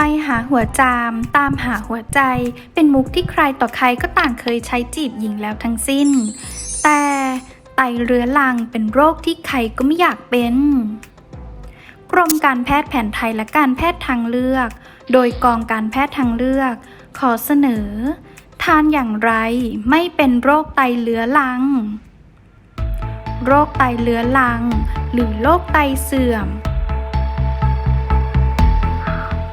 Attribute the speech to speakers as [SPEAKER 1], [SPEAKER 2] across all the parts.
[SPEAKER 1] ไตหาหัวจาม ตามหาหัวใจ เป็นมุกที่ใครต่อใครก็ต่างเคยใช้จีบหญิงแล้วทั้งสิ้น แต่ไตเรื้อรังเป็นโรคที่ใครก็ไม่อยากเป็น กรมการแพทย์แผนไทยและการแพทย์ทางเลือก โดยกองการแพทย์ทางเลือก ขอเสนอ ทานอย่างไรไม่เป็นโรคไตเรื้อรัง โรคไตเรื้อรัง หรือโรคไตเสื่อม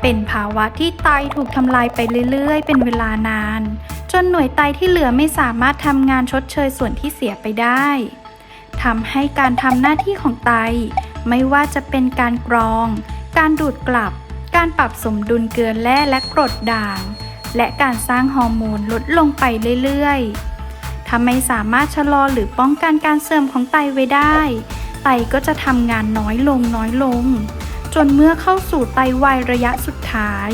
[SPEAKER 1] เป็นภาวะที่ไตถูกทำลายไปเรื่อยๆ เป็นเวลานาน จนหน่วยไตที่เหลือไม่สามารถทำงานชดเชยส่วนที่เสียไปได้ทำให้การทำหน้าที่ของไต ไม่ว่าจะเป็นการกรอง การดูดกลับ การปรับสมดุลเกลือแร่และกรดด่าง และการสร้างฮอร์โมนลดลงไปเรื่อยๆ ถ้าไม่สามารถชะลอหรือป้องกันการเสื่อมของไตไว้ได้ ไตก็จะทำงานน้อยลงน้อยลง จนเมื่อเข้าสู่ไตวายระยะสุดท้าย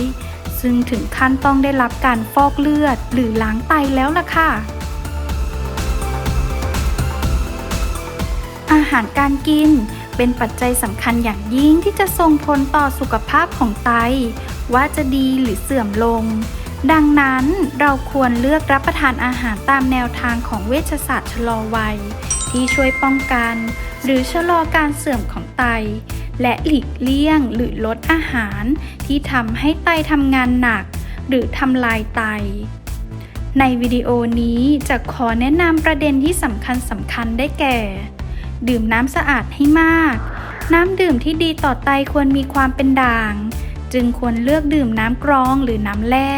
[SPEAKER 1] ซึ่งถึงขั้นต้องได้รับการฟอกเลือดหรือล้างไตแล้วล่ะค่ะ อาหารการกินเป็นปัจจัยสำคัญอย่างยิ่งที่จะส่งผลต่อสุขภาพของไต ว่าจะดีหรือเสื่อมลง ดังนั้นเราควรเลือกรับประทานอาหารตามแนวทางของเวชศาสตร์ชะลอวัย ที่ช่วยป้องกัน หรือชะลอการเสื่อมของไต และหลีกเลี่ยงหรือลดอาหารที่ทำให้ไตทำงานหนัก หรือทำลายไต ในวิดีโอนี้จะขอแนะนำประเด็นที่สำคัญสำคัญได้แก่ ดื่มน้ำสะอาดให้มาก น้ำดื่มที่ดีต่อไตควรมีความเป็นด่าง จึงควรเลือกดื่มน้ำกรองหรือน้ำแร่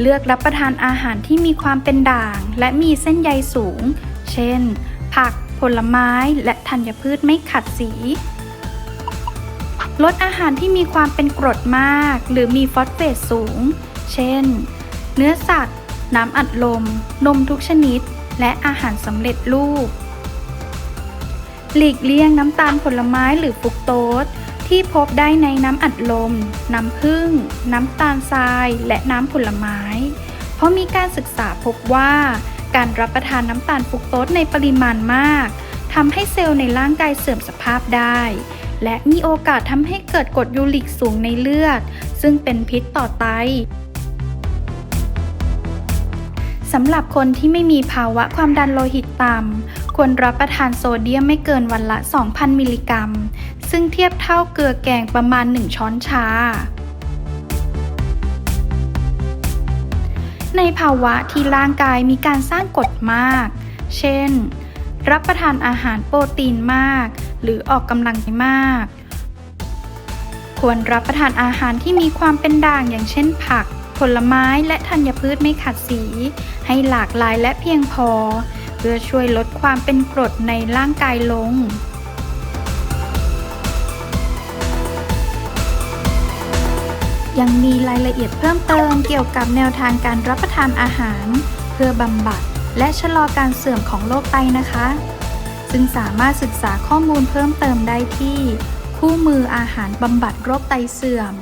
[SPEAKER 1] เลือกรับประทานอาหารที่มีความเป็นด่าง และมีเส้นใยสูง เช่น ผัก ผลไม้และธัญพืชไม่ขัดสี ลดอาหารที่มีความเป็นกรดมาก หรือมีฟอสเฟตสูง เช่น เนื้อสัตว์ น้ำอัดลม นมทุกชนิด และอาหารสำเร็จรูป หลีกเลี่ยงน้ำตาลผลไม้หรือฟุกโตสที่พบได้ในน้ำอัดลม น้ำผึ้ง น้ำตาลทราย และน้ำผลไม้ เพราะมีการศึกษาพบว่า การรับประทานน้ำตาลฟรุกโตสในปริมาณมากทำให้เซลล์ในร่างกายเสื่อมสภาพได้ และมีโอกาสทำให้เกิดกรดยูริกสูงในเลือด ซึ่งเป็นพิษต่อไตสำหรับคนที่ไม่มีภาวะความดันโลหิตต่ำ ควรรับประทานโซเดียมไม่เกินวันละ 2,000 มิลลิกรัม ซึ่งเทียบเท่าเกลือแกงประมาณ 1 ช้อนชา ในภาวะที่ร่างกายมีการสร้างกรดมาก เช่น รับประทานอาหารโปรตีนมาก หรือออกกำลังกายมาก ควรรับประทานอาหารที่มีความเป็นด่างอย่างเช่นผัก ผลไม้และธัญพืชไม่ขัดสี ให้หลากหลายและเพียงพอ เพื่อช่วยลดความเป็นกรดในร่างกายลง ยังมีรายละเอียดเพิ่มเติมเกี่ยวกับแนวทางการรับประทานอาหาร เพื่อบำบัด และชะลอการเสื่อมของโรคไตนะคะ ซึ่งสามารถศึกษาข้อมูลเพิ่มเติมได้ที่ คู่มืออาหารบำบัดโรคไตเสื่อม